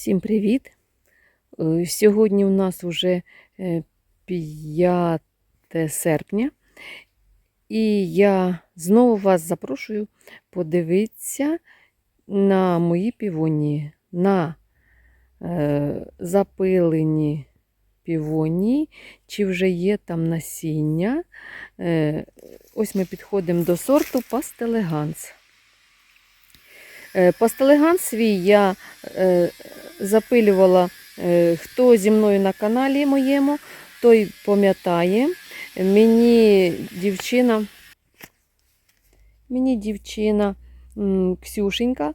Всім привіт! Е, Сьогодні у нас вже 5 серпня, і я знову вас запрошую подивитися на мої півонії, на е, запилені півонії, чи вже є там насіння. Е, ось ми підходимо до сорту Пастелеганс. Е, Пастелеган свій я е, запилювала, е, хто зі мною на каналі моєму, той пам'ятає. Мені дівчина, мені дівчина Ксюшенька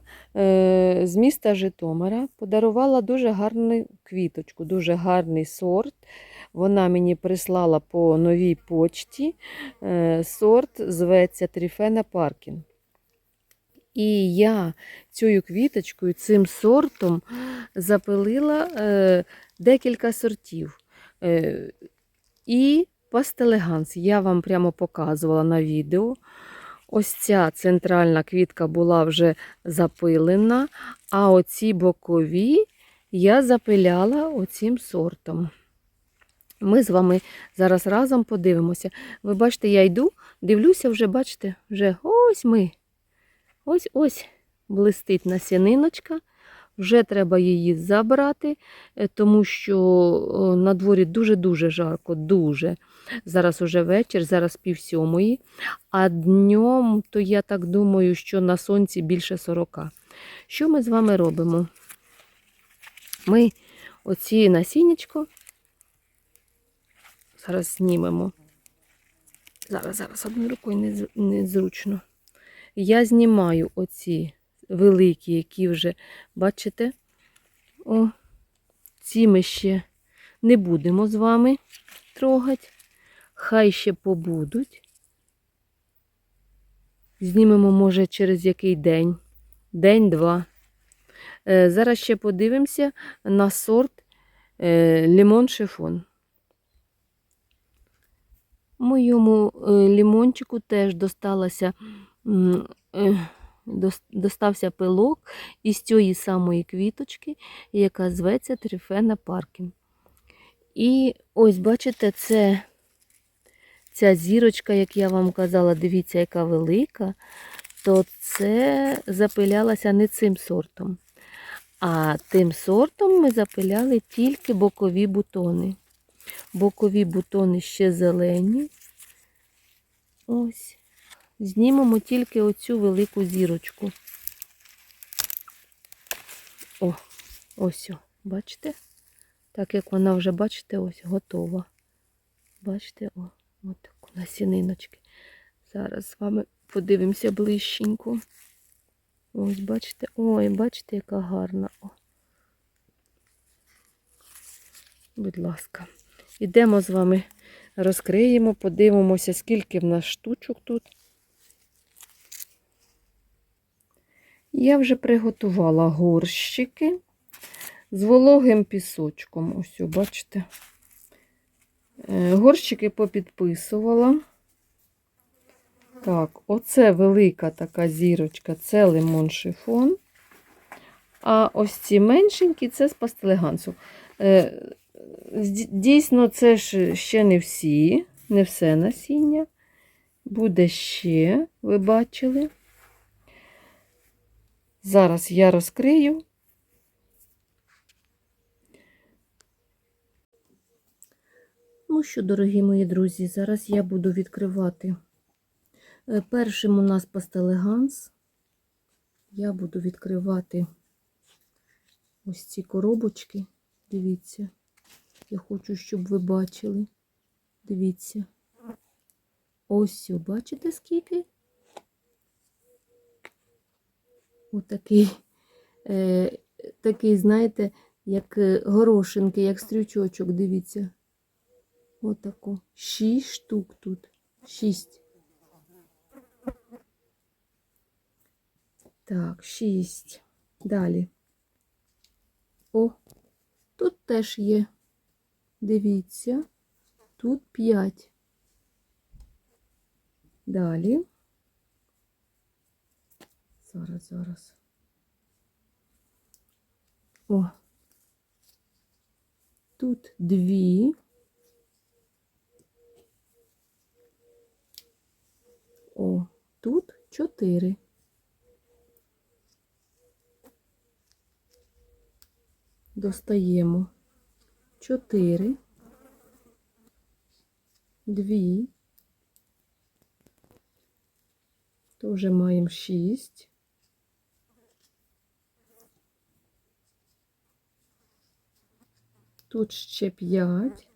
з міста Житомира подарувала дуже гарну квіточку, дуже гарний сорт. Вона мені прислала по новій почті. Сорт зветься Тріфена Паркін. І я цією квіточкою, цим сортом запилила е, декілька сортів. Е, і пастелеганс. Я вам прямо показувала на відео. Ось ця центральна квітка була вже запилена, а оці бокові я запиляла оцим сортом. Ми з вами зараз разом подивимося. Ви бачите, я йду, дивлюся, вже, бачите, вже ось ми. Ось ось блистить насіниночка. Вже треба її забрати, е, тому що на дворі дуже-дуже жарко, дуже. Зараз уже вечір, зараз пів сьомої, а днем, то я так думаю, що на сонці більше 40. Що ми з вами робимо? Ми оці насіннячко зараз знімемо. Зараз, зараз одною рукою нез- незручно. Я знімаю оці великі, які вже, бачите, о, ці ми ще не будемо з вами трогати. Хай ще побудуть. Знімемо, може, через який день, день-два. Е, зараз ще подивимося на сорт е, лимон шифон. Моєму е, лимончику теж досталася достався пилок із цієї самої квіточки, яка зветься Трифена Паркін. І ось, бачите, це ця зірочка, як я вам казала, дивіться, яка велика, то це запилялася не цим сортом. А тим сортом ми запиляли тільки бокові бутони. Бокові бутони ще зелені. Ось. Знімемо тільки оцю велику зірочку. О, ось, о, бачите? Так як вона вже, бачите, ось готова. Бачите, о, от насіниночки. Зараз з вами подивимося ближченько. Ось, бачите, ой, бачите, яка гарна. О. Будь ласка. Ідемо з вами, розкриємо, подивимося, скільки в нас штучок тут. Я вже приготувала горщики з вологим пісочком. Ось, бачите. Е, Горщики попідписувала. Так, оце велика така зірочка, це лимон шифон. А ось ці меншенькі це з пастелегансу. Е, Дійсно, це ж ще не всі, не все насіння. Буде ще, ви бачили. Зараз я розкрию. Ну що, дорогі мої друзі, зараз я буду відкривати. Е, Першим у нас пастелеганс. Я буду відкривати ось ці коробочки. Дивіться. Я хочу, щоб ви бачили. Дивіться. Ось, бачите скільки? Отакий, е, такий, знаєте, як е, горошинки, як стрючочок, дивіться. Отако. Шість штук тут. Шість. Так, шість. Далі. О, тут теж є. Дивіться. Тут п'ять. Далі. Зараз, зараз. О, тут дві. О, тут чотири. Достаємо чотири, дві. То вже маємо шість. Тут ще п'ять,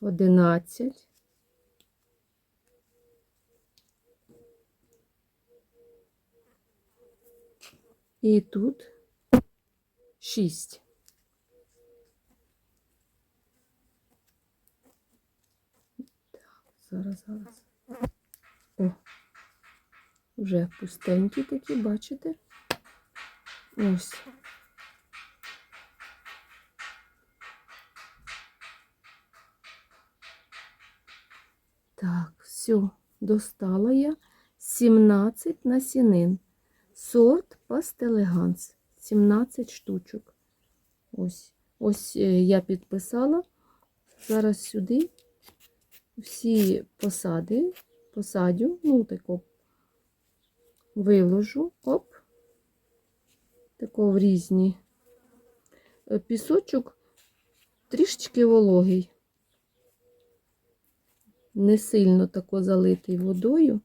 одинадцять. І тут шість. Так, зараз, зараз. О, вже пустенькі такі, бачите? Ось. Так, все, достала я 17 насінин. Сорт пастелеганс. 17 штучок. Ось. Ось е, я підписала. Зараз сюди всі посади, посадю, ну, тако виложу, оп, тако в різні. Е, Пісочок трішечки вологий. Не сильно тако залитий водою.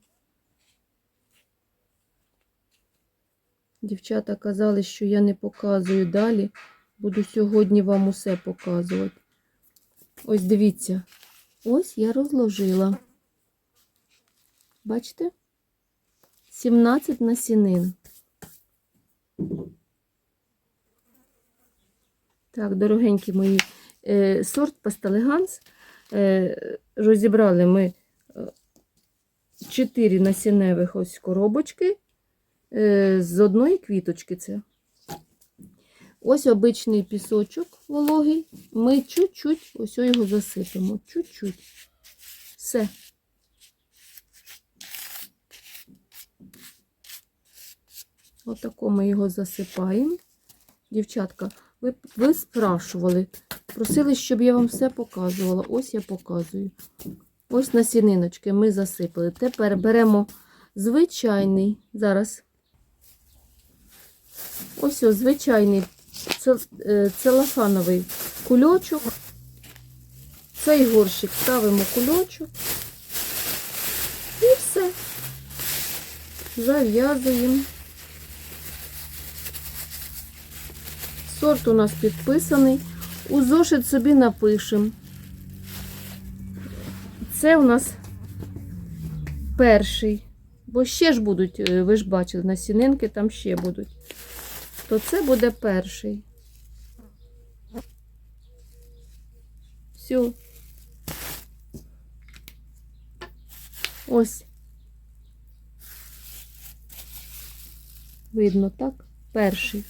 Дівчата казали, що я не показую далі. Буду сьогодні вам усе показувати. Ось дивіться. Ось я розложила. Бачите? 17 насінин. Так, дорогенькі мої, е, сорт пастелеганс. Е, розібрали ми 4 насінневих ось коробочки е, з одної квіточки це. Ось обичний пісочок вологий. Ми чуть-чуть ось його засипемо. Чуть-чуть. Все. Отако ми його засипаємо. Дівчатка, ви, ви спрашували, просили, щоб я вам все показувала. Ось я показую. Ось насіниночки ми засипали. Тепер беремо звичайний, зараз. Ось ось звичайний е, целофановий кульочок. Цей горщик ставимо кульочок. І все. Зав'язуємо. Сорт у нас підписаний. У зошит собі напишемо. Це у нас перший. Бо ще ж будуть, е, ви ж бачили, насінинки там ще будуть. То це буде перший. Все. Ось. Видно, так? Перший.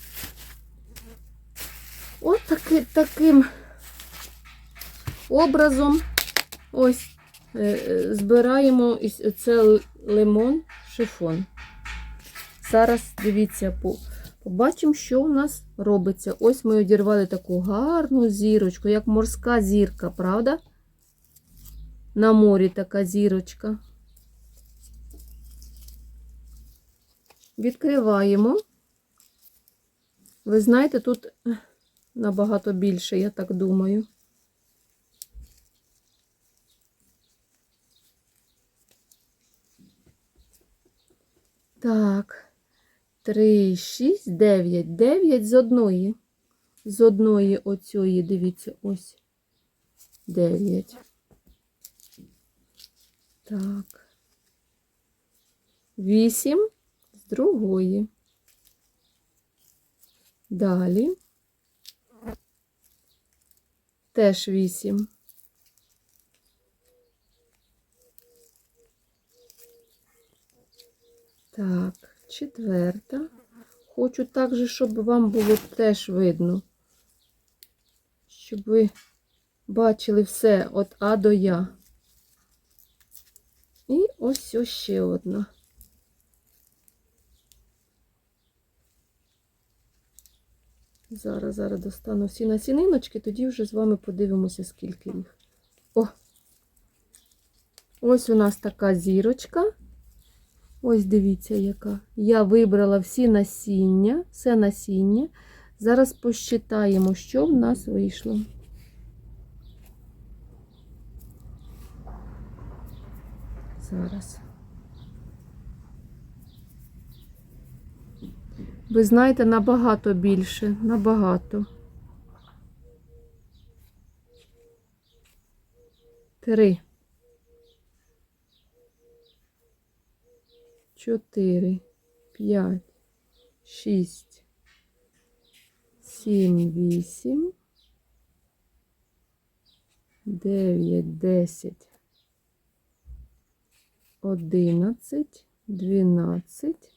От таки, таким образом ось е, е, збираємо це лимон, шифон. Зараз дивіться, побачимо, що у нас робиться. Ось ми одірвали таку гарну зірочку, як морська зірка, правда? На морі така зірочка. Відкриваємо. Ви знаєте, тут набагато більше, я так думаю. Так, три, шість, дев'ять. Дев'ять з одної. З одної оцієї, дивіться, ось. Дев'ять. Так. Вісім з другої. Далі. Теж вісім. Так, четверта. Хочу також, щоб вам було теж видно. Щоб ви бачили все від А до Я. І ось ще одна. Зараз, зараз достану всі насіниночки, тоді вже з вами подивимося, скільки їх. О! Ось у нас така зірочка. Ось дивіться, яка. Я вибрала всі насіння, все насіння. Зараз посчитаємо, що в нас вийшло. Зараз. Ви знаєте, набагато більше, набагато. Три. Чотири, п'ять, шість, сім, вісім, дев'ять, десять, одинадцять, дванадцять.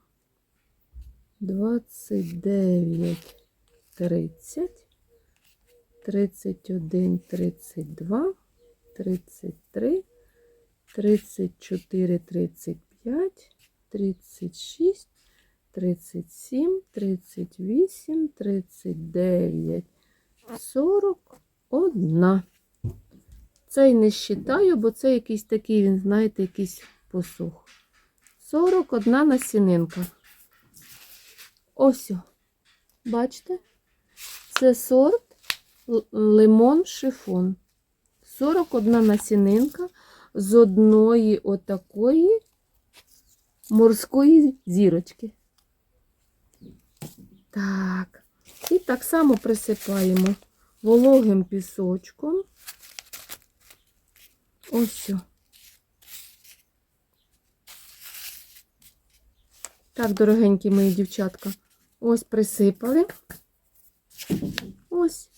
29, 30, 31, 32, 33, 34, 35, 36, 37, 38, 39, 41. Цей не считаю, бо це якийсь такий, він, знаєте, якийсь посух. 41 насінинка. Ось. Бачите? Це сорт лимон шифон. 41 насінинка з одної отакої морської зірочки. Так. І так само присипаємо вологим пісочком. Ось. Так, дорогенькі мої дівчатка, ось присипали. Ось.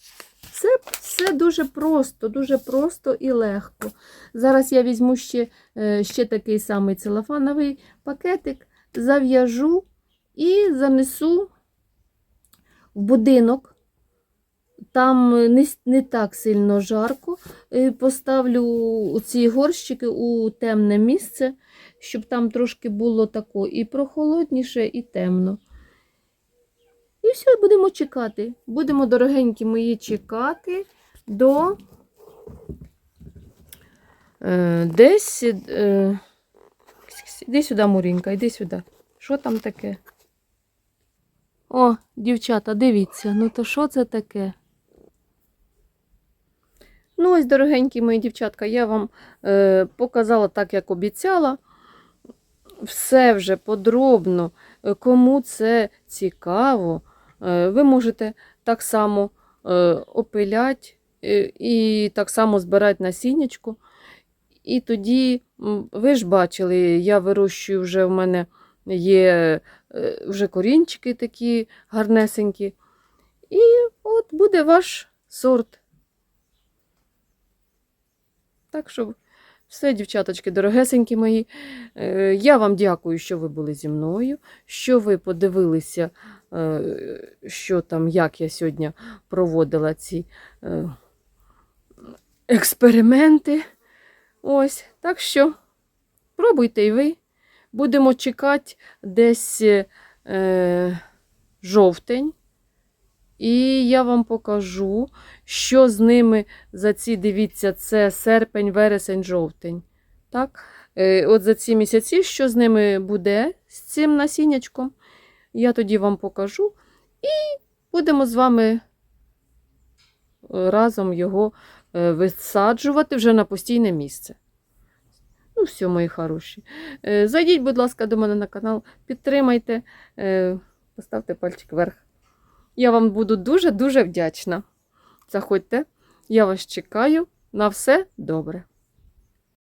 Все, все дуже просто, дуже просто і легко. Зараз я візьму ще, е, ще такий самий целофановий пакетик, зав'яжу і занесу в будинок. Там не, не так сильно жарко. Е, Поставлю ці горщики у темне місце, щоб там трошки було тако і прохолодніше, і темно. І все, будемо чекати. Будемо, дорогенькі мої, чекати до е, десь. Е, іди сюди, Мурінка, іди сюди. Що там таке? О, дівчата, дивіться, ну то що це таке? Ну, ось, дорогенькі мої дівчатка, я вам е, показала так, як обіцяла. Все вже подробно. Кому це цікаво, ви можете так само е, опиляти е, і так само збирати насіннячку. І тоді, ви ж бачили, я вирощую вже в мене є е, вже корінчики такі гарнесенькі. І от буде ваш сорт. Так що все, дівчаточки, дорогесенькі мої. е, Я вам дякую, що ви були зі мною, що ви подивилися, е, що там, як я сьогодні проводила ці е, експерименти. Ось, так що пробуйте і ви. Будемо чекати десь жовтень. І я вам покажу, що з ними за ці, дивіться, це серпень, вересень, жовтень. Так? Е, От за ці місяці, що з ними буде з цим насіннячком, я тоді вам покажу. І будемо з вами е, разом його е, висаджувати вже на постійне місце. Ну, все, мої хороші. Зайдіть, будь ласка, до мене на канал, підтримайте, поставте пальчик вверх. Я вам буду дуже-дуже вдячна. Заходьте, я вас чекаю. На все добре.